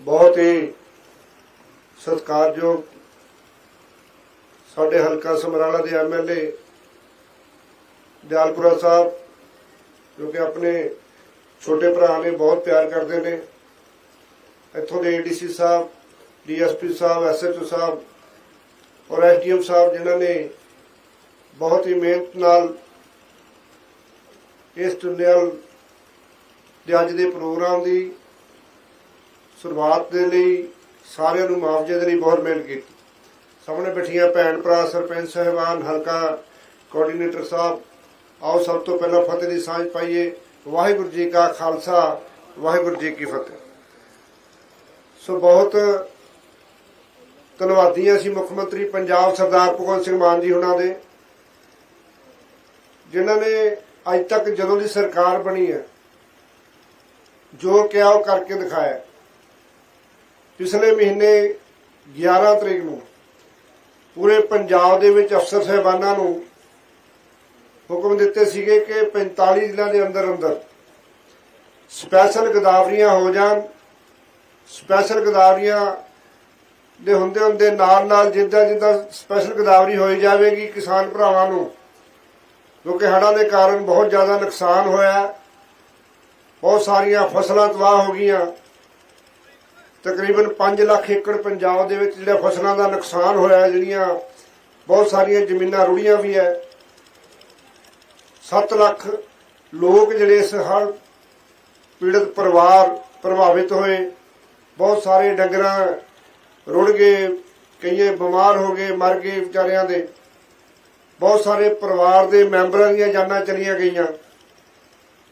ਬਹੁਤ ਹੀ ਸਤਿਕਾਰਯੋਗ ਸਾਡੇ ਹਲਕਾ ਸਮਰਾਲਾ ਦੇ ਐਮਐਲਏ ਦਿਆਲਪੁਰਾ ਸਾਹਿਬ, ਜੋ ਕਿ ਆਪਣੇ ਛੋਟੇ ਭਰਾ ਨੇ, ਬਹੁਤ ਪਿਆਰ ਕਰਦੇ ਨੇ। ਇੱਥੋਂ ਦੇ ਏਡੀਸੀ ਸਾਹਿਬ ਡੀਐਸਪੀ ਸਾਹਿਬ ਐਸਐਚਓ ਸਾਹਿਬ ਔਰ ਐਸਡੀਐਮ ਸਾਹਿਬ, ਜਿਨ੍ਹਾਂ ਨੇ ਬਹੁਤ ਹੀ ਮਿਹਨਤ ਨਾਲ ਇਸ ਟੁਨਿਆਲ ਦੇ ਅੱਜ ਦੇ ਪ੍ਰੋਗਰਾਮ ਦੀ ਸ਼ੁਰੂਆਤ ਦੇ ਲਈ ਸਾਰਿਆਂ ਨੂੰ ਮੁਆਵਜ਼ੇ ਦੇ ਲਈ ਬਹੁਤ ਮਿਹਨਤ ਕੀਤੀ। ਸਾਹਮਣੇ ਬੈਠੀਆਂ ਭੈਣ ਭਰਾ, ਸਰਪੰਚ ਸਹਿਬਾਨ, ਹਲਕਾ ਕੋਆਰਡੀਨੇਟਰ ਸਾਹਿਬ, ਆਓ ਸਭ ਤੋਂ ਪਹਿਲਾਂ ਫਤਿਹ ਦੀ ਸਾਂਝ ਪਾਈਏ। ਵਾਹਿਗੁਰੂ ਜੀ ਕਾ ਖਾਲਸਾ, ਵਾਹਿਗੁਰੂ ਜੀ ਕੀ ਫਤਿਹ। ਸੋ ਬਹੁਤ ਧੰਨਵਾਦੀ ਹਾਂ ਅਸੀਂ ਮੁੱਖ ਮੰਤਰੀ ਪੰਜਾਬ ਸਰਦਾਰ ਭਗਵੰਤ ਸਿੰਘ ਮਾਨ ਜੀ ਹੁਣਾਂ ਦੇ, ਜਿਨ੍ਹਾਂ ਨੇ ਅੱਜ ਤੱਕ ਜਦੋਂ ਦੀ ਸਰਕਾਰ ਬਣੀ ਹੈ, ਜੋ ਕਿਹਾ ਉਹ ਕਰਕੇ ਦਿਖਾਇਆ। ਪਿਛਲੇ ਮਹੀਨੇ 11 ਤਰੀਕ ਨੂੰ ਪੂਰੇ ਪੰਜਾਬ ਦੇ ਵਿੱਚ ਅਫਸਰ ਸਹਿਬਾਨਾਂ ਨੂੰ ਹੁਕਮ ਦਿੱਤੇ ਸੀਗੇ ਕਿ 45 ਜ਼ਿਲ੍ਹਿਆਂ ਦੇ ਅੰਦਰ ਅੰਦਰ ਸਪੈਸ਼ਲ ਗਦਾਵਰੀਆਂ ਹੋ ਜਾਣ। ਸਪੈਸ਼ਲ ਗਦਾਵਰੀਆਂ ਦੇ ਹੁੰਦੇ ਹੁੰਦੇ ਨਾਲ ਨਾਲ ਜਿੱਦਾਂ ਜਿੱਦਾਂ ਸਪੈਸ਼ਲ ਗਦਾਵਰੀ ਹੋਈ ਜਾਵੇਗੀ, ਕਿਸਾਨ ਭਰਾਵਾਂ ਨੂੰ ਕਿਉਂਕਿ ਹੜ੍ਹਾਂ ਦੇ ਕਾਰਨ ਬਹੁਤ ਜ਼ਿਆਦਾ ਨੁਕਸਾਨ ਹੋਇਆ। ਬਹੁਤ ਸਾਰੀਆਂ ਫਸਲਾਂ ਤਬਾਹ ਹੋ ਗਈਆਂ। ਤਕਰੀਬਨ 5 ਲੱਖ ਏਕੜ ਪੰਜਾਬ ਦੇ ਵਿੱਚ ਜਿਹੜਾ ਫਸਲਾਂ ਦਾ ਨੁਕਸਾਨ ਹੋਇਆ, ਜਿਹੜੀਆਂ ਬਹੁਤ ਸਾਰੀਆਂ ਜ਼ਮੀਨਾਂ ਰੁੜੀਆਂ ਵੀ ਹੈ। 7 ਲੱਖ ਲੋਕ ਜਿਹੜੇ ਇਸ ਹੜ੍ਹ ਪੀੜਤ ਪਰਿਵਾਰ ਪ੍ਰਭਾਵਿਤ ਹੋਏ। ਬਹੁਤ ਸਾਰੇ ਡੰਗਰਾਂ ਰੁੜ ਗਏ, ਕਈਏ ਬਿਮਾਰ ਹੋ ਗਏ, ਮਰ ਗਏ ਵਿਚਾਰਿਆਂ ਦੇ। ਬਹੁਤ ਸਾਰੇ ਪਰਿਵਾਰ ਦੇ ਮੈਂਬਰਾਂ ਦੀਆਂ ਜਾਨਾਂ ਚਲੀਆਂ ਗਈਆਂ।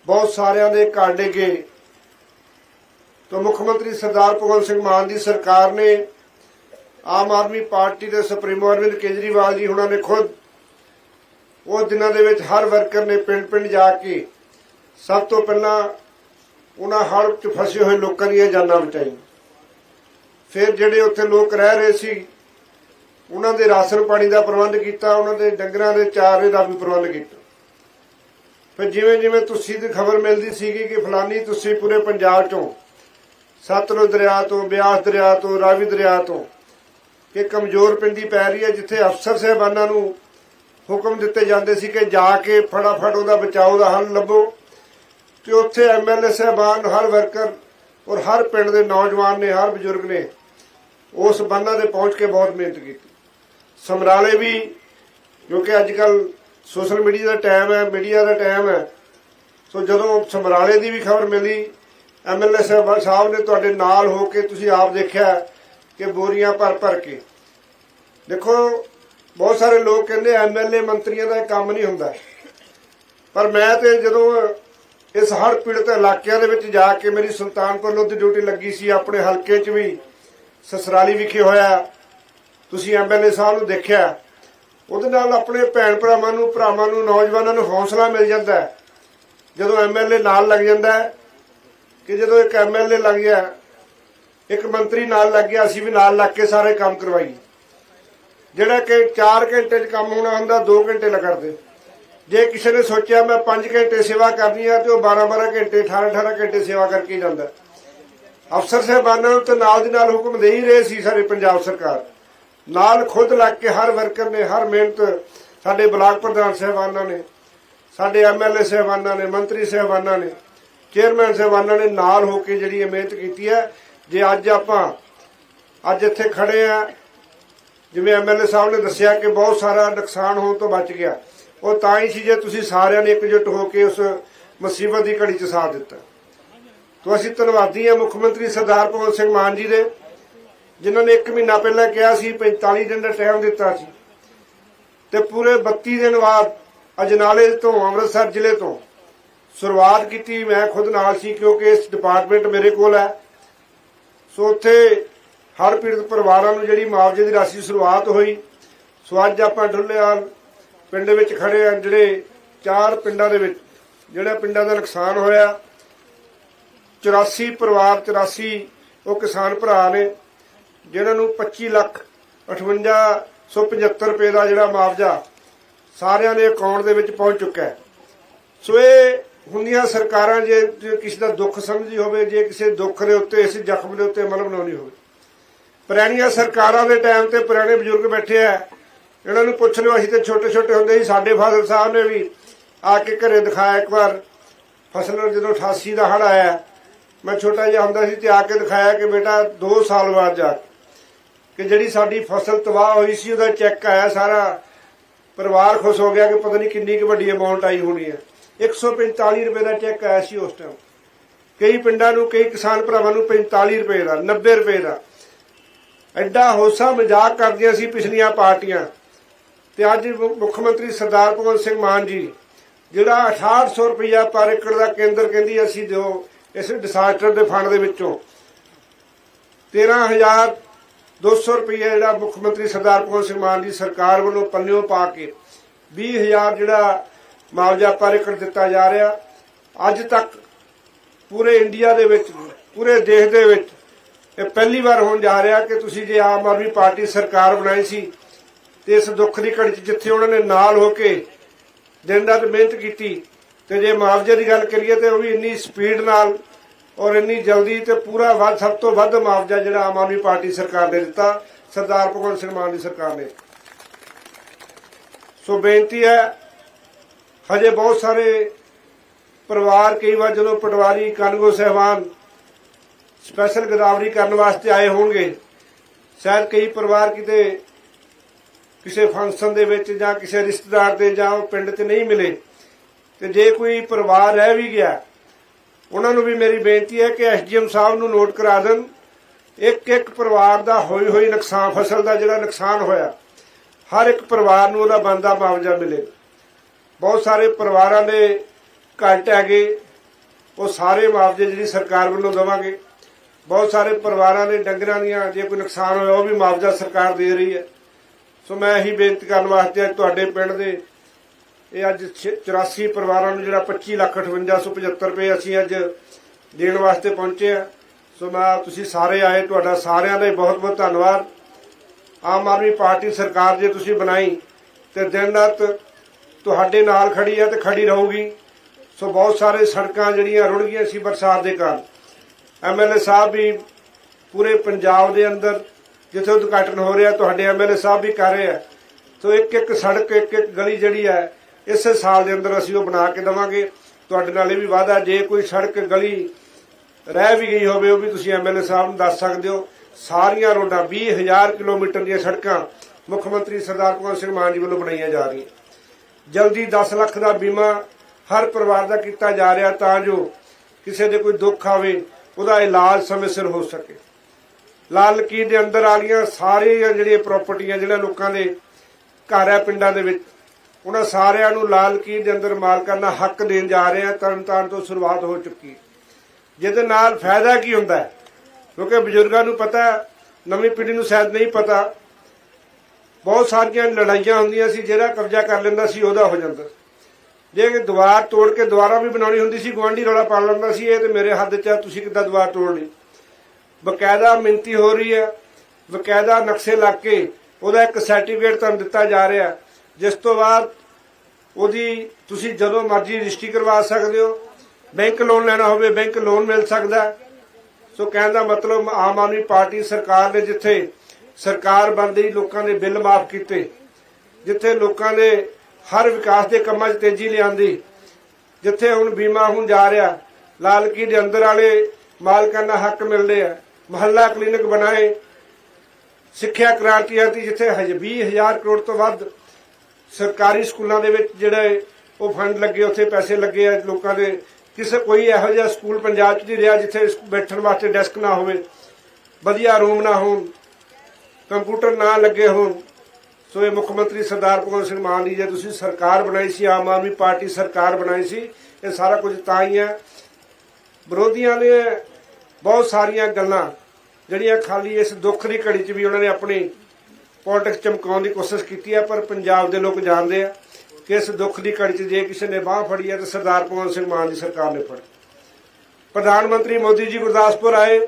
ਬਹੁਤ ਸਾਰਿਆਂ ਦੇ ਘਰ ਡਿੱਗੇ ਤਾਂ ਮੁੱਖ ਮੰਤਰੀ ਸਰਦਾਰ ਭਗਵੰਤ ਸਿੰਘ ਮਾਨ ਦੀ ਸਰਕਾਰ ਨੇ ਆਮ ਆਦਮੀ ਪਾਰਟੀ ਦੇ ਸੁਪਰੀਮੋ ਅਰਵਿੰਦ ਕੇਜਰੀਵਾਲ ਜੀ ਉਹਨਾਂ ਨੇ ਖੁਦ ਉਹ ਦਿਨਾਂ ਦੇ ਵਿੱਚ ਹਰ ਵਰਕਰ ਨੇ ਪਿੰਡ-ਪਿੰਡ ਜਾ ਕੇ ਸਭ ਤੋਂ ਪਹਿਲਾਂ ਉਹਨਾਂ ਹੜ੍ਹ 'ਚ ਫਸੇ ਹੋਏ ਲੋਕਾਂ ਦੀਆਂ ਜਾਨਾਂ ਬਚਾਈਆਂ। ਫਿਰ ਜਿਹੜੇ ਉੱਥੇ ਲੋਕ ਰਹਿ ਰਹੇ ਸੀ, ਉਹਨਾਂ ਦੇ ਰਾਸ਼ਨ ਪਾਣੀ ਦਾ ਪ੍ਰਬੰਧ ਕੀਤਾ, ਉਹਨਾਂ ਦੇ ਡੰਗਰਾਂ ਦੇ ਚਾਰੇ ਦਾ ਵੀ ਪ੍ਰਬੰਧ ਕੀਤਾ। ਫਿਰ ਜਿਵੇਂ ਜਿਵੇਂ ਤੁਸੀਂ ਦੀ ਖਬਰ ਮਿਲਦੀ ਸੀਗੀ ਕਿ ਫਲਾਨੀ ਤੁਸੀਂ ਪੂਰੇ ਪੰਜਾਬ ਚੋਂ ਸਤਲੁਜ ਦਰਿਆ ਤੋਂ, ਬਿਆਸ ਦਰਿਆ ਤੋਂ, ਰਾਵੀ ਦਰਿਆ ਤੋਂ। ਕਿ ਕਮਜ਼ੋਰ ਪਿੰਡੀ ਪੈ ਰਹੀ ਹੈ, ਜਿੱਥੇ ਅਫਸਰ ਸਹਿਬਾਨਾਂ ਨੂੰ ਹੁਕਮ ਦਿੱਤੇ ਜਾਂਦੇ ਸੀ ਕਿ ਜਾ ਕੇ ਫਟਾਫਟ ਉਹਦਾ ਬਚਾਓ ਦਾ ਹੱਲ ਲੱਭੋ। ਤੇ ਉੱਥੇ ਐਮਐਲਏ ਸਹਿਬਾਨ, ਹਰ ਵਰਕਰ ਔਰ ਹਰ ਪਿੰਡ ਦੇ ਨੌਜਵਾਨ ਨੇ, ਹਰ ਬਜ਼ੁਰਗ ਨੇ ਉਸ ਬੰਨਾਂ ਤੇ ਪਹੁੰਚ ਕੇ ਬਹੁਤ ਮਿਹਨਤ ਕੀਤੀ। ਸਮਰਾਲੇ ਵੀ ਕਿਉਂਕਿ ਅੱਜ ਕੱਲ ਸੋਸ਼ਲ ਮੀਡੀਆ ਦਾ ਟਾਈਮ ਹੈ, ਮੀਡੀਆ ਦਾ ਟਾਈਮ ਹੈ, ਸੋ ਜਦੋਂ ਸਮਰਾਲੇ ਦੀ ਵੀ ਖਬਰ ਮਿਲੀ ਐਮਐਲਏ ਸਾਹਿਬ ਸਾਹਿਬ ਨੇ ਤੁਹਾਡੇ ਨਾਲ ਹੋ ਕੇ ਤੁਸੀਂ ਆਪ ਦੇਖਿਆ ਕਿ ਬੋਰੀਆਂ ਭਰ ਭਰ ਕੇ। ਦੇਖੋ, ਬਹੁਤ ਸਾਰੇ ਲੋਕ ਕਹਿੰਦੇ ਐਮਐਲਏ ਮੰਤਰੀਆਂ ਦਾ ਇਹ ਕੰਮ ਨਹੀਂ ਹੁੰਦਾ। ਪਰ ਮੈਂ ਤੇ ਜਦੋਂ ਇਸ ਹੜ੍ਹ ਪੀੜਤ ਇਲਾਕਿਆਂ ਦੇ ਵਿੱਚ ਜਾ ਕੇ ਮੇਰੀ ਸੁਲਤਾਨਪੁਰ ਨੂੰ ਦੀ ਡਿਊਟੀ ਲੱਗੀ ਸੀ, ਆਪਣੇ ਹਲਕੇ 'ਚ ਵੀ ਸਸਰਾਲੀ ਵਿਖੇ ਹੋਇਆ, ਤੁਸੀਂ ਐਮਐਲਏ ਸਾਹਿਬ ਨੂੰ ਦੇਖਿਆ, ਉਹਦੇ ਨਾਲ ਆਪਣੇ ਭੈਣ ਭਰਾਵਾਂ ਨੂੰ ਭਰਾਵਾਂ ਨੂੰ, ਨੌਜਵਾਨਾਂ ਨੂੰ ਹੌਸਲਾ ਮਿਲ ਜਾਂਦਾ ਹੈ। ਜਦੋਂ ਐਮਐਲਏ ਨਾਲ ਲੱਗ ਜਾਂਦਾ ਕਿ ਜਦੋਂ ਇੱਕ ਐਮਐਲਏ ਲੱਗ ਗਿਆ, ਇੱਕ ਮੰਤਰੀ ਨਾਲ ਲੱਗ ਗਿਆ, ਅਸੀਂ ਵੀ ਨਾਲ ਲੱਗ ਕੇ ਸਾਰੇ ਕੰਮ ਕਰਵਾਈਏ ਜਿਹੜਾ ਕਿ 4 ਘੰਟੇ 'ਚ ਕੰਮ ਹੋਣਾ ਹੁੰਦਾ 2 ਘੰਟੇ ਲੱਗਦੇ ਜੇ ਕਿਸੇ ਨੇ ਸੋਚਿਆ, ਮੈਂ 5 ਘੰਟੇ ਸੇਵਾ ਕਰਨੀ ਆ, ਤੇ ਉਹ 12-12 ਘੰਟੇ 18-18 ਘੰਟੇ ਸੇਵਾ ਕਰਕੇ ਜਾਂਦਾ। ਅਫਸਰ ਸਾਹਿਬਾਨਾਂ ਨੂੰ ਤਾਂ ਨਾਲ ਦੀ ਨਾਲ ਹੁਕਮ ਦੇ ਹੀ ਰਹੇ ਸੀ ਸਾਰੇ ਪੰਜਾਬ ਸਰਕਾਰ। ਨਾਲ ਖੁਦ ਲੱਗ ਕੇ ਹਰ ਵਰਕਰ ਨੇ, ਹਰ ਮਿਹਨਤ ਸਾਡੇ ਬਲਾਕ ਪ੍ਰਧਾਨ ਸਾਹਿਬਾਨਾਂ ਨੇ, ਸਾਡੇ ਐਮਐਲਏ ਸਾਹਿਬਾਨਾਂ ਨੇ, ਮੰਤਰੀ ਸਾਹਿਬਾਨਾਂ ਨੇ ਚੇਅਰਮੈਨ ਸਾਹਿਬਾਨਾਂ ਨੇ ਨਾਲ ਹੋ ਕੇ ਜਿਹੜੀ ਇਹ ਮਿਹਨਤ ਕੀਤੀ ਹੈ, ਜੇ ਅੱਜ ਆਪਾਂ, ਅੱਜ ਇੱਥੇ ਖੜੇ ਆ ਜਿਵੇਂ ਐਮਐਲਏ ਸਾਹਿਬ ਨੇ ਦੱਸਿਆ ਕਿ ਬਹੁਤ ਸਾਰਾ ਨੁਕਸਾਨ ਹੋਣ ਤੋਂ ਬਚ ਗਿਆ, ਉਹ ਤਾਂ ਹੀ ਸੀ ਜੇ ਤੁਸੀਂ ਸਾਰਿਆਂ ਨੇ ਇਕਜੁੱਟ ਹੋ ਕੇ ਉਸ ਮੁਸੀਬਤ ਦੀ ਘੜੀ 'ਚ ਸਾਥ ਦਿੱਤਾ। ਤੋਂ ਅਸੀਂ ਧੰਨਵਾਦੀ ਹਾਂ ਮੁੱਖ ਮੰਤਰੀ ਸਰਦਾਰ ਭਗਵੰਤ ਸਿੰਘ ਮਾਨ ਜੀ ਦੇ, ਜਿਨ੍ਹਾਂ ਨੇ 1 ਮਹੀਨਾ ਪਹਿਲਾਂ ਕਿਹਾ ਸੀ 45 ਦਿਨ ਦਾ ਟਾਈਮ ਦਿੱਤਾ ਸੀ। ਤੇ ਪੂਰੇ 32 ਦਿਨ ਬਾਅਦ ਅਜਨਾਲੇ ਤੋਂ, ਅੰਮ੍ਰਿਤਸਰ ਜ਼ਿਲ੍ਹੇ ਤੋਂ ਸ਼ੁਰੂਆਤ ਕੀਤੀ ਮੈਂ ਖੁਦ ਨਾਲ ਸੀ ਕਿਉਂਕਿ ਇਸ ਡਿਪਾਰਟਮੈਂਟ ਮੇਰੇ ਕੋਲ ਹੈ। ਸੋ ਉੱਥੇ ਹਰ ਪੀੜਤ ਪਰਿਵਾਰਾਂ ਨੂੰ ਜਿਹੜੀ ਮੁਆਵਜ਼ੇ ਦੀ ਰਾਸ਼ੀ ਸ਼ੁਰੂਆਤ ਹੋਈ। ਸੋ ਅੱਜ ਆਪਾਂ ਡੁੱਲੇਵਾਲ ਪਿੰਡ ਵਿੱਚ ਖੜੇ ਆ ਜਿਹੜੇ ਚਾਰ ਪਿੰਡਾਂ ਦੇ ਵਿੱਚ, ਜਿਹੜਾ ਪਿੰਡਾਂ ਦਾ ਨੁਕਸਾਨ ਹੋਇਆ। 84 ਪਰਿਵਾਰ 84 ਉਹ ਕਿਸਾਨ ਭਰਾ ਨੇ, ਜਿਨ੍ਹਾਂ ਨੂੰ 25 ਲੱਖ 5875 ਰੁਪਏ ਦਾ ਜਿਹੜਾ ਮੁਆਵਜ਼ਾ ਸਾਰਿਆਂ ਦੇ ਅਕਾਊਂਟ ਦੇ ਵਿੱਚ ਪਹੁੰਚ ਚੁੱਕਾ ਹੈ। ਸੋ ਇਹ ਹੁੰਦੀਆਂ ਸਰਕਾਰਾਂ ਜੇ ਕਿਸੇ ਦਾ ਦੁੱਖ ਸਮਝੀ ਹੋਵੇ, ਜੇ ਕਿਸੇ ਦੁੱਖ ਦੇ ਉੱਤੇ ਇਸ ਜ਼ਖਮ ਦੇ ਉੱਤੇ ਅਮਲ ਬਣਾਉਣੀ ਹੋਵੇ। ਪੁਰਾਣੀਆਂ ਸਰਕਾਰਾਂ ਦੇ ਟਾਈਮ ਤੇ ਪੁਰਾਣੇ ਬਜ਼ੁਰਗ ਬੈਠੇ ਆ। ਇਹਨਾਂ ਨੂੰ ਪੁੱਛ ਲਿਓ, ਅਸੀਂ ਤੇ ਛੋਟੇ ਛੋਟੇ ਹੁੰਦੇ ਸੀ, ਸਾਡੇ ਫਾਦਰ ਸਾਹਿਬ ਨੇ ਵੀ ਆ ਕੇ ਘਰੇ ਦਿਖਾਇਆ ਇੱਕ ਵਾਰ। ਫਸਲ ਜਦੋਂ 88 ਦਾ ਹੜ ਆਇਆ, ਮੈਂ ਛੋਟਾ ਜਿਹਾ ਹੁੰਦਾ ਸੀ ਤੇ ਆ ਕੇ ਦਿਖਾਇਆ ਕਿ ਬੇਟਾ 2 ਸਾਲ ਬਾਅਦ ਜਾ ਕਿ। ਜਿਹੜੀ ਸਾਡੀ ਫਸਲ ਤਬਾਹ ਹੋਈ ਸੀ, ਉਹਦਾ ਚੈੱਕ ਆਇਆ ਸਾਰਾ। ਪਰਿਵਾਰ ਖੁਸ਼ ਹੋ ਗਿਆ ਕਿ ਪਤਾ ਨਹੀਂ ਕਿੰਨੀ ਕੁ ਵੱਡੀ ਅਮਾਉਂਟ ਆਈ ਹੋਣੀ ਹੈ। 145 ਰੁਪਏ ਦਾ ਚੈੱਕ ਆਇਆ ਸੀ ਉਸ ਟਾਈਮ ਕਈ ਪਿੰਡਾਂ ਨੂੰ, ਕਈ ਕਿਸਾਨ ਭਰਾਵਾਂ ਨੂੰ 45 ਰੁਪਏ ਦਾ 90 ਰੁਪਏ ਦਾ। ਐਡਾ ਹੋਸਾ ਮਜ਼ਾਕ ਕਰਦੀਆਂ ਸੀ ਪਿਛਲੀਆਂ ਪਾਰਟੀਆਂ। ਤੇ ਅੱਜ ਮੁੱਖ ਮੰਤਰੀ ਸਰਦਾਰ ਭਗਵੰਤ ਸਿੰਘ ਮਾਨ ਜੀ, ਜਿਹੜਾ 6800 ਰੁਪਇਆ ਪਰ ਏਕੜ ਦਾ ਕੇਂਦਰ ਕਹਿੰਦੀ ਅਸੀਂ ਦਿਓ ਇਸ ਡਿਸਾਸਟਰ ਦੇ ਫੰਡ ਦੇ ਵਿੱਚੋਂ 13200 ਰੁਪਇਆ ਜਿਹੜਾ ਮੁੱਖ ਮੰਤਰੀ ਸਰਦਾਰ ਭਗਵੰਤ ਸਿੰਘ ਮਾਨ ਦੀ ਸਰਕਾਰ ਵੱਲੋਂ ਪੱਲਿਓਂ ਪਾ ਕੇ 20000 ਜਿਹੜਾ ਮੁਆਵਜ਼ਾ ਪਰ ਦਿੱਤਾ ਜਾ ਰਿਹਾ। ਅੱਜ ਤੱਕ ਪੂਰੇ ਇੰਡੀਆ ਦੇ ਵਿੱਚ, ਪੂਰੇ ਦੇਸ਼ ਦੇ ਵਿੱਚ ਇਹ ਪਹਿਲੀ ਵਾਰ ਹੋਣ ਜਾ ਰਿਹਾ ਕਿ ਤੁਸੀਂ ਜੇ ਆਮ ਆਦਮੀ ਪਾਰਟੀ ਸਰਕਾਰ ਬਣਾਈ ਸੀ ਤੇ ਇਸ ਦੁੱਖ ਦੀ ਘੜੀ 'ਚ ਜਿੱਥੇ ਉਹਨਾਂ ਨੇ ਨਾਲ ਹੋ ਕੇ ਦਿਨ ਰਾਤ ਮਿਹਨਤ ਕੀਤੀ ਤੇ ਜੇ ਮੁਆਵਜ਼ੇ ਦੀ ਗੱਲ ਕਰੀਏ ਤੇ ਉਹ ਵੀ ਇੰਨੀ ਸਪੀਡ ਨਾਲ ਔਰ ਇੰਨੀ ਜਲਦੀ ਤੇ ਪੂਰਾ ਵੱਧ, ਸਭ ਤੋਂ ਵੱਧ ਮੁਆਵਜ਼ਾ ਜਿਹੜਾ ਆਮ ਆਦਮੀ ਪਾਰਟੀ ਸਰਕਾਰ ਨੇ ਦਿੱਤਾ, ਸਰਦਾਰ ਭਗਵੰਤ ਸਿੰਘ ਮਾਨ ਦੀ ਸਰਕਾਰ ਨੇ। ਸੋ ਬੇਨਤੀ ਹੈ ਹਜੇ ਬਹੁਤ ਸਾਰੇ ਪਰਿਵਾਰ ਕਈ ਵਾਰ ਜਦੋਂ ਪਟਵਾਰੀ ਕਾਨੂੰਗੋ ਸਹਿਬਾਨ ਸਪੈਸ਼ਲ ਗਦਾਵਰੀ ਕਰਨ ਵਾਸਤੇ ਆਏ ਹੋਣਗੇ, ਸ਼ਾਇਦ ਕਈ ਪਰਿਵਾਰ ਕਿਤੇ ਕਿਸੇ ਫੰਕਸ਼ਨ ਦੇ ਵਿੱਚ ਜਾਂ ਕਿਸੇ ਰਿਸ਼ਤੇਦਾਰ ਦੇ ਜਾਂ ਉਹ ਪਿੰਡ 'ਚ ਨਹੀਂ ਮਿਲੇ, ਤੇ ਜੇ ਕੋਈ ਪਰਿਵਾਰ ਰਹਿ ਵੀ ਗਿਆ, ਉਹਨਾਂ ਨੂੰ ਵੀ ਮੇਰੀ ਬੇਨਤੀ ਹੈ ਕਿ ਐਸਡੀਐਮ ਸਾਹਿਬ ਨੂੰ ਨੋਟ ਕਰਾ ਦੇਣ। ਇੱਕ ਇੱਕ ਪਰਿਵਾਰ ਦਾ ਹੋਈ ਹੋਈ ਨੁਕਸਾਨ, ਫਸਲ ਦਾ ਜਿਹੜਾ ਨੁਕਸਾਨ ਹੋਇਆ, ਹਰ ਇੱਕ ਪਰਿਵਾਰ ਨੂੰ ਉਹਦਾ ਬੰਦਾ ਮੁਆਵਜ਼ਾ ਮਿਲੇ। ਬਹੁਤ ਸਾਰੇ ਪਰਿਵਾਰਾਂ ਦੇ ਘਰ ਹੈਗੇ ਉਹ ਸਾਰੇ ਮੁਆਵਜ਼ੇ ਜਿਹੜੀ ਸਰਕਾਰ ਵੱਲੋਂ ਦੇਵਾਂਗੇ। ਬਹੁਤ ਸਾਰੇ ਪਰਿਵਾਰਾਂ ਦੇ ਡੰਗਰਾਂ ਦੀਆਂ ਜੇ ਕੋਈ ਨੁਕਸਾਨ ਹੋਇਆ, ਉਹ ਵੀ ਮੁਆਵਜ਼ਾ ਸਰਕਾਰ ਦੇ ਰਹੀ ਹੈ। ਸੋ ਮੈਂ ਇਹੀ ਬੇਨਤੀ ਕਰਨ ਵਾਸਤੇ ਤੁਹਾਡੇ ਪਿੰਡ ਦੇ ਇਹ ਅੱਜ ਛ- 84 ਪਰਿਵਾਰਾਂ ਨੂੰ ਜਿਹੜਾ 25 ਲੱਖ 5875 ਰੁਪਏ ਅਸੀਂ ਅੱਜ ਦੇਣ ਵਾਸਤੇ ਪਹੁੰਚੇ ਆ ਸੋ ਮੈਂ ਤੁਸੀਂ ਸਾਰੇ ਆਏ, ਤੁਹਾਡਾ ਸਾਰਿਆਂ ਦਾ ਬਹੁਤ ਬਹੁਤ ਧੰਨਵਾਦ। ਆਮ ਆਦਮੀ ਪਾਰਟੀ ਸਰਕਾਰ ਜੇ ਤੁਸੀਂ ਬਣਾਈ ਤੇ ਦਿਨ ਰਾਤ ਤੁਹਾਡੇ ਨਾਲ ਖੜੀ ਹੈ ਤੇ ਖੜੀ ਰਹੂਗੀ। ਸੋ ਬਹੁਤ ਸਾਰੇ ਸੜਕਾਂ ਜਿਹੜੀਆਂ ਰੁੜ ਗਈਆਂ ਸੀ ਬਰਸਾਤ ਦੇ ਕਾਰਨ। ਐਮਐਲਏ ਸਾਹਿਬ ਵੀ ਪੂਰੇ ਪੰਜਾਬ ਦੇ ਅੰਦਰ ਜਿੱਥੇ ਉਦਘਾਟਨ ਹੋ ਰਿਹਾ, ਤੁਹਾਡੇ ਐਮਐਲਏ ਸਾਹਿਬ ਵੀ ਕਰ ਰਹੇ ਆ। ਸੋ ਇੱਕ ਇੱਕ ਸੜਕ, ਇੱਕ ਇੱਕ ਗਲੀ ਜਿਹੜੀ ਹੈ, ਇਸੇ ਸਾਲ ਦੇ ਅੰਦਰ ਅਸੀਂ ਉਹ ਬਣਾ ਕੇ ਦੇਵਾਂਗੇ। ਤੁਹਾਡੇ ਨਾਲ ਇਹ ਵੀ ਵਾਅਦਾ, ਜੇ ਕੋਈ ਸੜਕ, ਗਲੀ ਰਹਿ ਵੀ ਗਈ ਹੋਵੇ, ਉਹ ਵੀ ਤੁਸੀਂ ਐਮਐਲਏ ਸਾਹਿਬ ਨੂੰ ਦੱਸ ਸਕਦੇ ਹੋ। ਸਾਰੀਆਂ ਰੋਡਾਂ 20000 ਕਿਲੋਮੀਟਰ ਦੀਆਂ ਸੜਕਾਂ ਮੁੱਖ ਮੰਤਰੀ ਸਰਦਾਰ ਭਗਵੰਤ ਸਿੰਘ ਮਾਨ ਜੀ ਵੱਲੋਂ ਬਣਾਈਆਂ ਜਾ ਰਹੀਆਂ। ਜਲਦੀ 10 ਲੱਖ ਦਾ ਬੀਮਾ ਹਰ ਪਰਿਵਾਰ ਦਾ ਕੀਤਾ ਜਾ ਰਿਹਾ ਤਾਂ ਜੋ ਕਿਸੇ ਦੇ ਕੋਈ ਦੁੱਖ ਆਵੇ, ਉਹਦਾ ਇਲਾਜ ਸਮੇਂ ਸਿਰ ਹੋ ਸਕੇ। ਲਾਲ ਲਕੀਰ ਦੇ ਅੰਦਰ ਵਾਲੀਆਂ ਸਾਰੀਆਂ ਜਿਹੜੀਆਂ ਪ੍ਰਾਪਰਟੀਆਂ ਜਿਹੜਾ ਲੋਕਾਂ ਦੇ ਘਰ ਹੈ ਪਿੰਡਾਂ ਦੇ ਵਿੱਚ, ਉਹਨਾਂ ਸਾਰਿਆਂ ਨੂੰ ਲਾਲ ਲਕੀਰ ਦੇ ਅੰਦਰ ਮਾਲਕਾਂ ਦਾ ਹੱਕ ਦੇਣ ਜਾ ਰਹੇ ਆ, ਤਰਨਤਾਰਨ ਤੋਂ ਸ਼ੁਰੂਆਤ ਹੋ ਚੁੱਕੀ ਜਿਹਦੇ ਨਾਲ ਫਾਇਦਾ ਕੀ ਹੁੰਦਾ ਕਿਉਂਕਿ ਬਜ਼ੁਰਗਾਂ ਨੂੰ ਪਤਾ ਨਵੀਂ ਪੀੜ੍ਹੀ ਨੂੰ ਸ਼ਾਇਦ ਨਹੀਂ ਪਤਾ ਬਹੁਤ ਸਾਰੀਆਂ ਲੜਾਈਆਂ ਹੁੰਦੀਆਂ ਸੀ, ਜਿਹੜਾ ਕਬਜ਼ਾ ਕਰ ਲੈਂਦਾ ਸੀ, ਉਹਦਾ ਹੋ ਜਾਂਦਾ। ਜੇ ਕਿ ਦੀਵਾਰ ਤੋੜ ਕੇ ਦੁਬਾਰਾ ਵੀ ਬਣਾਉਣੀ ਹੁੰਦੀ ਸੀ ਗਵਾਂਢੀ ਰੌਲਾ ਪਾ ਲੈਂਦਾ ਸੀ, ਇਹ ਤੇ ਮੇਰੇ ਹੱਥ 'ਚ ਆ ਤੁਸੀਂ ਕਿੱਦਾਂ ਦੀਵਾਰ ਤੋੜ ਲਈ ਬਕਾਇਦਾ ਮਿੰਤੀ ਹੋ ਰਹੀ ਹੈ, ਬਕਾਇਦਾ ਨਕਸ਼ੇ ਲੱਗ ਕੇ ਉਹਦਾ ਇੱਕ ਸਰਟੀਫਿਕੇਟ ਤੁਹਾਨੂੰ ਦਿੱਤਾ ਜਾ ਰਿਹਾ। ਜਿਸ ਤੋਂ ਬਾਅਦ ਉਹਦੀ ਤੁਸੀਂ ਜਦੋਂ ਮਰਜ਼ੀ ਰਜਿਸਟਰੀ ਕਰਵਾ ਸਕਦੇ ਹੋ, ਬੈਂਕ ਲੋਨ ਲੈਣਾ ਹੋਵੇ, ਬੈਂਕ ਲੋਨ ਮਿਲ ਸਕਦਾ। ਸੋ ਕਹਿਣ ਦਾ ਮਤਲਬ ਆਮ ਆਦਮੀ ਪਾਰਟੀ ਸਰਕਾਰ ਨੇ ਜਿੱਥੇ ਸਰਕਾਰ ਬਣਦੀ ਲੋਕਾਂ ਦੇ ਬਿੱਲ ਮਾਫ ਕੀਤੇ, ਜਿੱਥੇ ਲੋਕਾਂ ਦੇ ਹਰ ਵਿਕਾਸ ਦੇ ਕੰਮਾਂ 'ਚ ਤੇਜ਼ੀ ਲਿਆਂਦੀ, ਜਿੱਥੇ ਹੁਣ ਬੀਮਾ ਹੁਣ ਜਾ ਰਿਹਾ, ਲਾਲਕੀ ਦੇ ਅੰਦਰ ਵਾਲੇ ਮਾਲਕਾਨਾ ਹੱਕ ਮਿਲਦੇ ਆ, ਮਹੱਲਾ ਕਲੀਨਿਕ ਬਣਾਏ, ਸਿੱਖਿਆ ਕ੍ਰਾਂਤੀ ਆਤੀ ਜਿੱਥੇ ਹਜੇ 20000 ਕਰੋੜ ਤੋਂ ਵੱਧ ਸਰਕਾਰੀ ਸਕੂਲਾਂ ਦੇ ਵਿੱਚ ਜਿਹੜੇ ਉਹ ਫੰਡ ਲੱਗੇ, ਉੱਥੇ ਪੈਸੇ ਲੱਗੇ ਆ ਲੋਕਾਂ ਦੇ, ਕਿਸੇ ਕੋਈ ਇਹੋ ਜਿਹਾ ਸਕੂਲ ਪੰਜਾਬ 'ਚ ਨਹੀਂ ਰਿਹਾ ਜਿੱਥੇ ਬੈਠਣ ਵਾਸਤੇ ਡੈਸਕ ਨਾ ਹੋਵੇ, ਵਧੀਆ ਰੂਮ ਨਾ ਹੋਣ ਕੰਪਿਊਟਰ ਨਾ ਲੱਗੇ ਹੋਣ। ਸੋ ਇਹ ਮੁੱਖ ਮੰਤਰੀ ਸਰਦਾਰ ਭਗਵੰਤ ਸਿੰਘ ਮਾਨ ਜੀ, ਜੇ ਤੁਸੀਂ ਸਰਕਾਰ ਬਣਾਈ ਸੀ, ਆਮ ਆਦਮੀ ਪਾਰਟੀ ਸਰਕਾਰ ਬਣਾਈ ਸੀ, ਇਹ ਸਾਰਾ ਕੁਝ ਤਾਂ ਹੀ ਹੈ। ਵਿਰੋਧੀਆਂ ਨੇ ਬਹੁਤ ਸਾਰੀਆਂ ਗੱਲਾਂ, ਜਿਹੜੀਆਂ ਖਾਲੀ ਇਸ ਦੁੱਖ ਦੀ ਘੜੀ 'ਚ ਵੀ ਉਹਨਾਂ ਨੇ ਆਪਣੀ ਪੋਲਿਟਿਕਸ ਚਮਕਾਉਣ ਦੀ ਕੋਸ਼ਿਸ਼ ਕੀਤੀ ਹੈ, ਪਰ ਪੰਜਾਬ ਦੇ ਲੋਕ ਜਾਣਦੇ ਆ ਕਿ ਇਸ ਦੁੱਖ ਦੀ ਘੜੀ 'ਚ ਜੇ ਕਿਸੇ ਨੇ ਬਾਹ ਫੜੀ ਹੈ, ਤਾਂ ਸਰਦਾਰ ਭਗਵੰਤ ਸਿੰਘ ਮਾਨ ਦੀ ਸਰਕਾਰ ਨੇ ਫੜੀ। ਪ੍ਰਧਾਨ ਮੰਤਰੀ ਮੋਦੀ ਜੀ ਗੁਰਦਾਸਪੁਰ ਆਏ।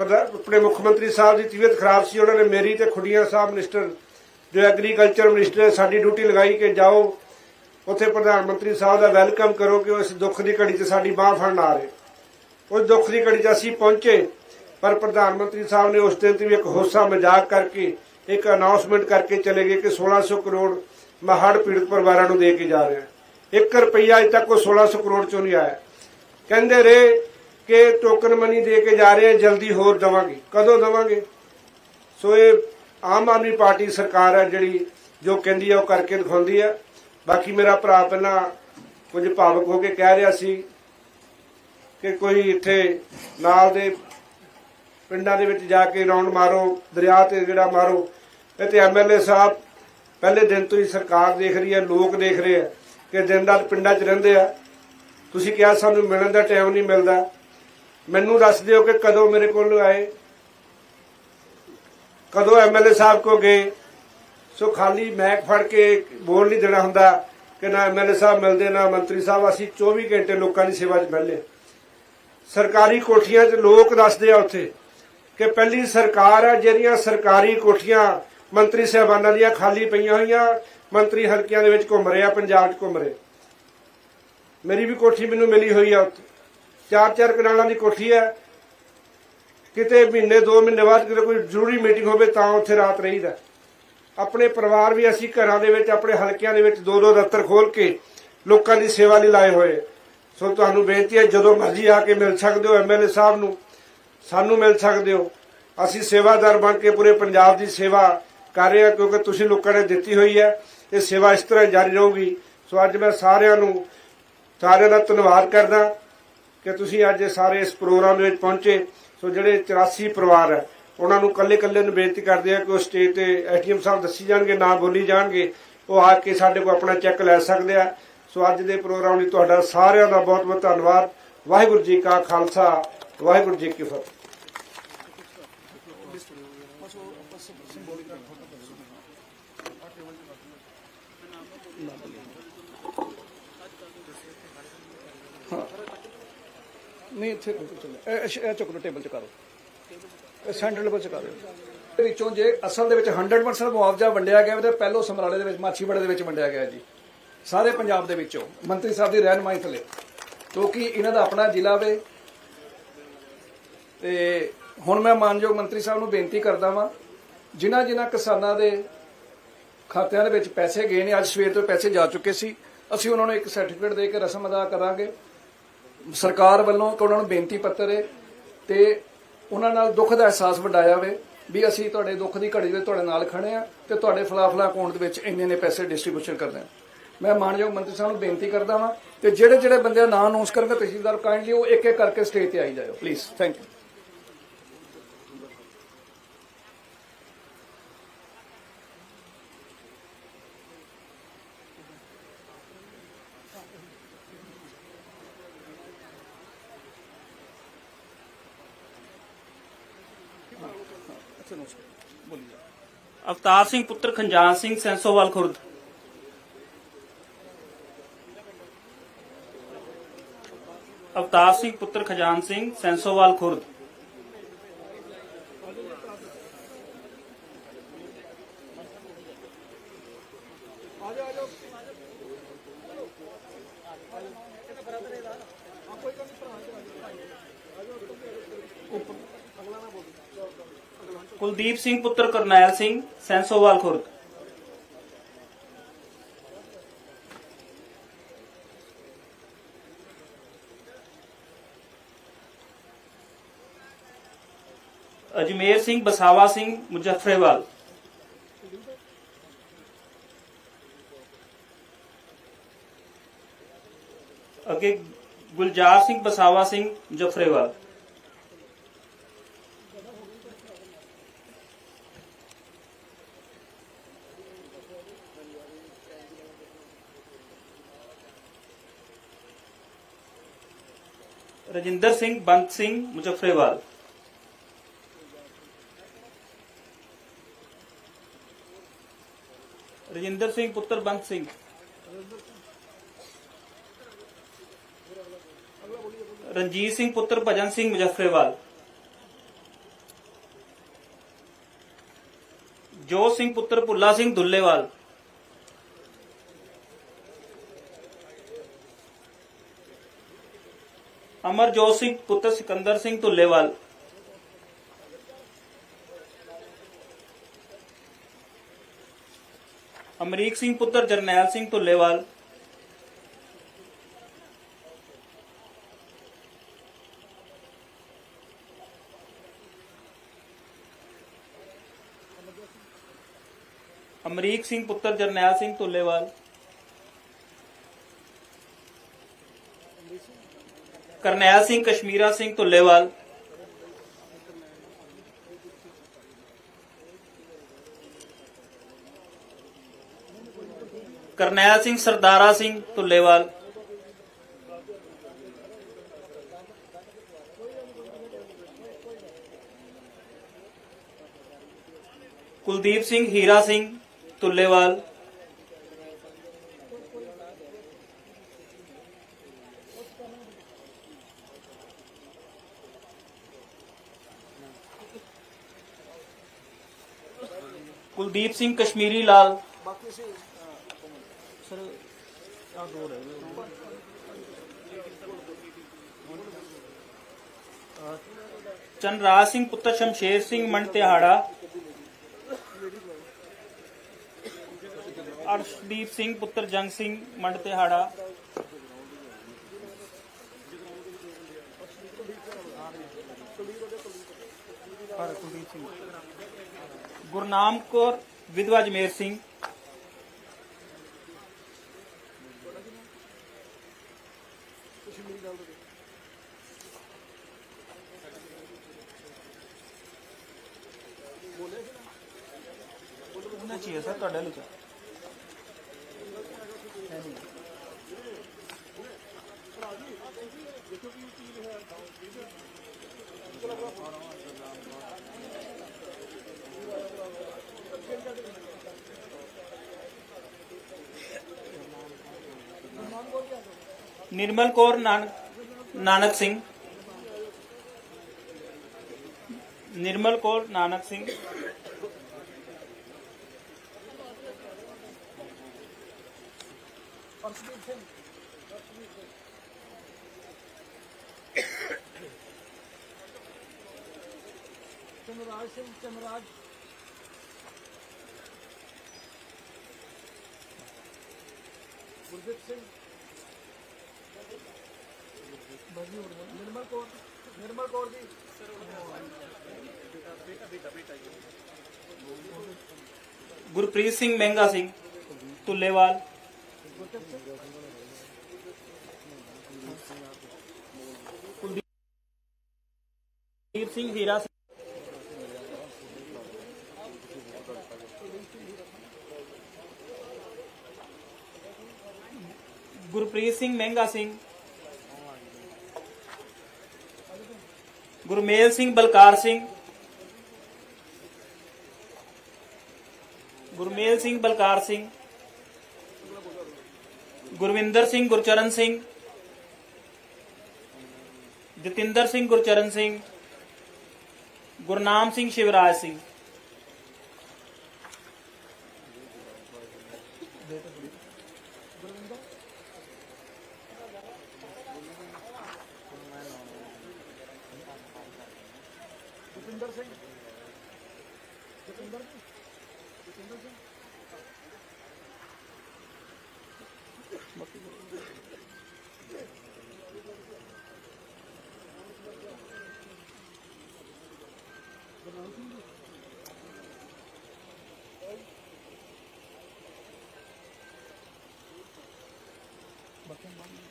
ਆਪਣੇ ਮੁੱਖ ਮੰਤਰੀ ਸਾਹਿਬ ਦੀ ਤਬੀਅਤ ਖਰਾਬ ਸੀ, ਉਹਨਾਂ ਨੇ ਮੇਰੀ ਤੇ ਖੁੱਡੀਆਂ ਸਾਹਿਬ ਮਿਨਿਸਟਰ ਜੋ ਐਗਰੀਕਲਚਰ ਮਿਨਿਸਟਰ ਸਾਡੀ ਡਿਊਟੀ ਲਗਾਈ ਕਿ ਜਾਓ, ਉੱਥੇ ਪ੍ਰਧਾਨ ਮੰਤਰੀ ਸਾਹਿਬ ਦਾ ਵੈਲਕਮ ਕਰੋ ਕਿ ਉਹ ਇਸ ਦੁੱਖ ਦੀ ਘੜੀ 'ਚ ਸਾਡੀ ਬਾਹ ਫੜਨ ਆ ਰਹੇ। ਉਸ ਦੁੱਖ ਦੀ ਘੜੀ 'ਚ ਅਸੀਂ ਪਹੁੰਚੇ, ਪਰ ਪ੍ਰਧਾਨ ਮੰਤਰੀ ਸਾਹਿਬ ਨੇ ਉਸ ਦਿਨ ਤੇ ਵੀ ਇੱਕ ਹੋਸਾ ਮਜ਼ਾਕ ਕਰਕੇ, ਇੱਕ ਅਨਾਉਂਸਮੈਂਟ ਕਰਕੇ ਚਲੇ ਗਏ ਕਿ 1600 ਕਰੋੜ ਮੈਂ ਹੜ੍ਹ ਪੀੜਤ ਪਰਿਵਾਰਾਂ ਨੂੰ ਦੇ ਕੇ ਜਾ ਰਿਹਾ। 1 ਰੁਪਈਆ ਅਜੇ ਤੱਕ ਉਹ 1600 ਕਰੋੜ ਚੋਂ ਨਹੀਂ ਆਇਆ। ਕਹਿੰਦੇ ਰਹੇ ਕਿ ਟੋਕਨ ਮਨੀ ਦੇ ਕੇ ਜਾ ਰਹੇ ਹਾਂ, ਜਲਦੀ ਹੋਰ ਦਵਾਂਗੇ। ਕਦੋਂ ਦਵਾਂਗੇ? ਸੋ ਇਹ ਆਮ ਆਦਮੀ ਪਾਰਟੀ ਸਰਕਾਰ ਹੈ ਜਿਹੜੀ ਜੋ ਕਹਿੰਦੀ ਹੈ ਉਹ ਕਰਕੇ ਦਿਖਾਉਂਦੀ ਹੈ ਬਾਕੀ ਮੇਰਾ ਭਰਾ ਪਹਿਲਾਂ ਕੁਝ ਭਾਵਕ ਹੋ ਕੇ ਕਹਿ ਰਿਹਾ ਸੀ ਕਿ ਕੋਈ ਇੱਥੇ ਨਾਲ ਦੇ ਪਿੰਡਾਂ ਦੇ ਵਿੱਚ ਜਾ ਕੇ ਰਾਉਂਡ ਮਾਰੋ, ਦਰਿਆ ਤੇ ਜਿਹੜਾ ਮਾਰੋ। ਤੇ ਐਮਐਲਏ ਸਾਹਿਬ ਪਹਿਲੇ ਦਿਨ ਤੋਂ ਹੀ ਸਰਕਾਰ ਦੇਖ ਰਹੀ ਹੈ, ਲੋਕ ਦੇਖ ਰਹੇ ਆ ਕਿ ਦਿਨ ਰਾਤ ਪਿੰਡਾਂ 'ਚ ਰਹਿੰਦੇ ਆ। ਤੁਸੀਂ ਕਿਹਾ ਸਾਨੂੰ ਮਿਲਣ ਦਾ ਟਾਈਮ ਨਹੀਂ ਮਿਲਦਾ। ਮੈਨੂੰ ਦੱਸ ਦਿਓ ਕਿ ਕਦੋਂ ਮੇਰੇ ਕੋਲ ਆਏ। ਕਦੋਂ ਐਮਐਲਏ ਸਾਹਿਬ ਕੋ ਗਏ। ਸੋ ਖਾਲੀ ਮੈਕ ਫੜ ਕੇ ਬੋਲ ਨਹੀਂ ਦੇਣਾ ਹੁੰਦਾ ਕਿ ਨਾ ਐਮਐਲਏ ਸਾਹਿਬ ਮਿਲਦੇ, ਨਾ ਮੰਤਰੀ ਸਾਹਿਬ। ਅਸੀਂ 24 ਘੰਟੇ ਲੋਕਾਂ ਦੀ ਸੇਵਾ 'ਚ ਮਿਲਦੇ ਸਰਕਾਰੀ ਕੋਠੀਆਂ 'ਚ ਲੋਕ ਦੱਸਦੇ ਆ ਉੱਥੇ ਕਿ ਪਹਿਲੀ ਸਰਕਾਰ ਆ, ਜਿਹੜੀਆਂ ਸਰਕਾਰੀ ਕੋਠੀਆਂ ਮੰਤਰੀ ਸਾਹਿਬਾਨਾਂ ਦੀਆਂ ਖਾਲੀ ਪਈਆਂ ਹੋਈਆਂ, ਮੰਤਰੀ ਹਲਕਿਆਂ ਦੇ ਵਿੱਚ ਘੁੰਮ ਰਹੇ ਆ ਪੰਜਾਬ 'ਚ ਘੁੰਮ ਰਹੇ। ਮੇਰੀ ਵੀ ਕੋਠੀ ਮੈਨੂੰ ਮਿਲੀ ਹੋਈ ਆ ਉੱਥੇ। ਚਾਰ ਚਾਰ ਕਨਾਲਾਂ ਦੀ ਕੋਠੀ ਹੈ। ਕਿਤੇ ਮਹੀਨੇ, ਦੋ ਮਹੀਨੇ ਬਾਅਦ ਕਿਤੇ ਕੋਈ ਜ਼ਰੂਰੀ ਮੀਟਿੰਗ ਹੋਵੇ ਤਾਂ ਉੱਥੇ ਰਾਤ ਰਹੀਦਾ ਆਪਣੇ ਪਰਿਵਾਰ ਵੀ ਅਸੀਂ ਘਰਾਂ ਦੇ ਵਿੱਚ, ਆਪਣੇ ਹਲਕਿਆਂ ਦੇ ਵਿੱਚ ਦੋ ਦੋ ਦਫ਼ਤਰ ਖੋਲ ਕੇ ਲੋਕਾਂ ਦੀ ਸੇਵਾ ਲਈ ਲਾਏ ਹੋਏ ਸੋ ਤੁਹਾਨੂੰ ਬੇਨਤੀ ਹੈ, ਜਦੋਂ ਮਰਜ਼ੀ ਆ ਕੇ ਮਿਲ ਸਕਦੇ ਹੋ ਐਮਐਲਏ ਸਾਹਿਬ ਨੂੰ, ਸਾਨੂੰ ਮਿਲ ਸਕਦੇ ਹੋ। ਅਸੀਂ ਸੇਵਾਦਾਰ ਬਣ ਕੇ ਪੂਰੇ ਪੰਜਾਬ ਦੀ ਸੇਵਾ ਕਰ ਰਹੇ ਹਾਂ, ਕਿਉਂਕਿ ਤੁਸੀਂ ਲੋਕਾਂ ਨੇ ਦਿੱਤੀ ਹੋਈ ਹੈ। ਇਹ ਸੇਵਾ ਇਸ ਤਰ੍ਹਾਂ ਜਾਰੀ ਰਹੂਗੀ। ਸੋ ਅੱਜ ਮੈਂ ਸਾਰਿਆਂ ਨੂੰ, ਸਾਰਿਆਂ ਦਾ ਧੰਨਵਾਦ ਕਰਦਾ। ਕਿ ਤੁਸੀਂ ਅੱਜ ਸਾਰੇ ਇਸ ਪ੍ਰੋਗਰਾਮ ਦੇ ਵਿੱਚ ਪਹੁੰਚੇ। ਸੋ ਜਿਹੜੇ 84 ਪਰਿਵਾਰ ਹੈ, ਉਹਨਾਂ ਨੂੰ ਕੱਲੇ ਕੱਲੇ ਨੂੰ ਬੇਨਤੀ ਕਰਦੇ ਆ ਕਿ ਉਹ ਸਟੇਜ ਤੇ ਐਟੀਐਮ ਸਾਹਿਬ ਦੱਸੀ ਜਾਣਗੇ, ਨਾ ਬੋਲੀ ਜਾਣਗੇ। ਉਹ ਆ ਕੇ ਸਾਡੇ ਕੋਲ ਆਪਣਾ ਚੈੱਕ ਲੈ ਸਕਦੇ ਆ। ਸੋ ਅੱਜ ਦੇ ਪ੍ਰੋਗਰਾਮ ਲਈ ਤੁਹਾਡਾ ਸਾਰਿਆਂ ਦਾ ਬਹੁਤ ਬਹੁਤ ਧੰਨਵਾਦ। ਵਾਹਿਗੁਰੂ ਜੀ ਕਾ ਖਾਲਸਾ, ਵਾਹਿਗੁਰੂ ਜੀ ਕੀ ਫਤਿਹ। ਨਹੀਂ, ਇੱਥੇ ਕੋਈ ਚੱਲੇ ਇਹ, ਇਹ- ਇਹ ਚੁੱਕ ਲਓ, ਟੇਬਲ ਚ ਕਰੋ ਇਹ ਸੈਂਟਰ ਲੈਵਲ ਚ ਕਰੋ ਇਹਦੇ ਵਿੱਚੋਂ ਜੇ ਅਸਲ ਦੇ ਵਿੱਚ 100% ਮੁਆਵਜ਼ਾ ਵੰਡਿਆ ਗਿਆ ਤੇ ਪਹਿਲੋ ਸਮਰਾਲੇ ਦੇ ਵਿੱਚ, ਮਾਛੀਵਾੜੇ ਦੇ ਵਿੱਚ ਵੰਡਿਆ ਗਿਆ ਜੀ। ਸਾਰੇ ਪੰਜਾਬ ਦੇ ਵਿੱਚੋਂ। ਮੰਤਰੀ ਸਾਹਿਬ ਦੀ ਰਹਿਨਮਾਈ ਥਲੇ। ਕਿਉਂਕਿ ਇਹਨਾਂ ਦਾ ਆਪਣਾ ਜ਼ਿਲ੍ਹਾ ਵੇ। ਤੇ ਹੁਣ ਮੈਂ ਮਾਨਯੋਗ ਮੰਤਰੀ ਸਾਹਿਬ ਨੂੰ ਬੇਨਤੀ ਕਰਦਾ ਵਾਂ, ਜਿਨ੍ਹਾਂ ਜਿਨ੍ਹਾਂ ਕਿਸਾਨਾਂ ਦੇ ਖਾਤਿਆਂ ਦੇ ਵਿੱਚ ਪੈਸੇ ਗਏ ਨੇ, ਅੱਜ ਸਵੇਰ ਤੋਂ ਪੈਸੇ ਜਾ ਚੁੱਕੇ ਸੀ, ਅਸੀਂ ਉਹਨਾਂ ਨੂੰ ਇੱਕ ਸਰਟੀਫਿਕੇਟ ਦੇ ਕੇ ਰਸਮ ਅਦਾ ਕਰਾਂਗੇ। ਸਰਕਾਰ ਵੱਲੋਂ ਕਿ ਉਹਨਾਂ ਨੂੰ ਬੇਨਤੀ ਪੱਤਰ ਹੈ ਤੇ ਉਹਨਾਂ ਨਾਲ ਦੁੱਖ ਦਾ ਅਹਿਸਾਸ ਵੰਡਾਇਆ ਵੇ ਵੀ ਅਸੀਂ ਤੁਹਾਡੇ ਦੁੱਖ ਦੀ ਘੜੀ ਦੇ ਤੁਹਾਡੇ ਨਾਲ ਖੜੇ ਆ ਤੇ ਤੁਹਾਡੇ ਫਲਾਫਲਾ ਅਕਾਊਂਟ ਦੇ ਵਿੱਚ ਇੰਨੇ ਨੇ ਪੈਸੇ ਡਿਸਟ੍ਰੀਬਿਊਸ਼ਨ ਕਰਦੇ ਆ। ਮੈਂ ਮਾਨਯੋਗ ਮੰਤਰੀ ਸਾਹਿਬ ਨੂੰ ਬੇਨਤੀ ਕਰਦਾ ਹਾਂ ਤੇ ਜਿਹੜੇ ਜਿਹੜੇ ਬੰਦੇ ਨਾਂ ਅਨਾਉਂਸ ਕਰਨਗੇ ਤਹਿਸੀਲਦਾਰ ਕਾਇੰਡਲੀ ਉਹ ਇੱਕ ਇੱਕ ਕਰਕੇ ਸਟੇਜ ਤੇ ਆਈ ਜਾਇਓ। Please thank you Avtar Singh ਪੁੱਤਰ ਖੰਜਾਨ ਸਿੰਘ ਸੈਂਸੋਵਾਲ ਖੁਰਦ। ਅਵਤਾਰ ਸਿੰਘ ਪੁੱਤਰ ਖਜਾਨ ਸਿੰਘ ਸੈਂਸੋਵਾਲ ਖੁਰਦ। ਕੁਲਦੀਪ ਸਿੰਘ ਪੁੱਤਰ ਕਰਨੈਲ ਸਿੰਘ ਸੈਂਸੋਵਾਲ ਖੁਰਦ ਅਜਮੇਰ ਸਿੰਘ ਬਸਾਵਾ ਸਿੰਘ ਮੁਜ਼ੱਫਰੇਵਾਲ ਅੱਗੇ ਗੁਲਜ਼ਾਰ ਸਿੰਘ ਬਸਾਵਾ ਸਿੰਘ ਮੁਜ਼ੱਫਰੇਵਾਲ ਰਜਿੰਦਰ ਸਿੰਘ, ਬੰਤ ਸਿੰਘ, ਮੁਜ਼ਫਰੇਵਾਲ। ਰਜਿੰਦਰ ਸਿੰਘ, ਪੁੱਤਰ ਬੰਤ ਸਿੰਘ। ਰਣਜੀਤ ਸਿੰਘ, ਪੁੱਤਰ ਭਜਨ ਸਿੰਘ, ਮੁਜ਼ੱਫਰੇਵਾਲ। ਜੋਤ ਸਿੰਘ, ਪੁੱਤਰ ਭੁੱਲਾ ਸਿੰਘ, ਦੁੱਲੇਵਾਲ। ਅਮਰਜੋਤ ਸਿੰਘ ਪੁੱਤਰ ਸਿਕੰਦਰ ਸਿੰਘ ਧੁੱਲੇਵਾਲ ਅਮਰੀਕ ਸਿੰਘ ਪੁੱਤਰ ਜਰਨੈਲ ਸਿੰਘ ਧੁੱਲੇਵਾਲ ਅਮਰੀਕ ਸਿੰਘ ਪੁੱਤਰ ਜਰਨੈਲ ਸਿੰਘ ਧੁੱਲੇਵਾਲ ਕਰਨੈਲ ਸਿੰਘ ਕਸ਼ਮੀਰਾ ਸਿੰਘ ਧੁੱਲੇਵਾਲ ਕਰਨੈਲ ਸਿੰਘ ਸਰਦਾਰਾ ਸਿੰਘ ਧੁੱਲੇਵਾਲ ਕੁਲਦੀਪ ਸਿੰਘ ਹੀਰਾ ਸਿੰਘ ਧੁੱਲੇਵਾਲ ਕੁਲਦੀਪ ਸਿੰਘ ਕਸ਼ਮੀਰੀ ਲਾਲ। ਚੰਨਰਾਜ ਸਿੰਘ ਪੁੱਤਰ ਸ਼ਮਸ਼ੇਰ ਸਿੰਘ ਮੰਡ ਤਿਹਾੜਾ। ਅਰਸ਼ਦੀਪ ਸਿੰਘ ਪੁੱਤਰ ਜੰਗ ਸਿੰਘ ਮੰਡ ਤਿਹਾੜਾ। ਗੁਰਨਾਮ ਕੌਰ ਵਿਧਵਾ ਜਮੇਰ ਸਿੰਘ। ਉਹਨਾਂ ਚਾਹੀਏ ਸਰ ਤੁਹਾਡੇ ਲਈ ਨਿਰਮਲ ਕੌਰ ਨਾਨਕ ਨਾਨਕ ਸਿੰਘ ਨਿਰਮਲ ਕੌਰ ਨਾਨਕ ਸਿੰਘ ਚਮਰਾਜ ਸਿੰਘ ਚਮਰਾਜ ਗੁਰਜੀਤ ਸਿੰਘ ਨਿਰਮਲ ਕੌਰ ਨਿਰਮਲ ਕੌਰ ਜੀ ਗੁਰਪ੍ਰੀਤ ਸਿੰਘ ਮਹਿੰਗਾ ਸਿੰਘ ਤੁੱਲੇਵਾਲ ਕੁਲਦੀਪ ਸਿੰਘ ਹੀਰਾ ਗੁਰਪ੍ਰੀਤ ਸਿੰਘ ਮਹਿੰਗਾ ਸਿੰਘ ਗੁਰਮੇਲ ਸਿੰਘ ਬਲਕਾਰ ਸਿੰਘ ਗੁਰਮੇਲ ਸਿੰਘ ਬਲਕਾਰ ਸਿੰਘ ਗੁਰਵਿੰਦਰ ਸਿੰਘ ਗੁਰਚਰਨ ਸਿੰਘ ਜਤਿੰਦਰ ਸਿੰਘ ਗੁਰਚਰਨ ਸਿੰਘ ਗੁਰਨਾਮ ਸਿੰਘ ਸ਼ਿਵਰਾਜ ਸਿੰਘ bakayım bana.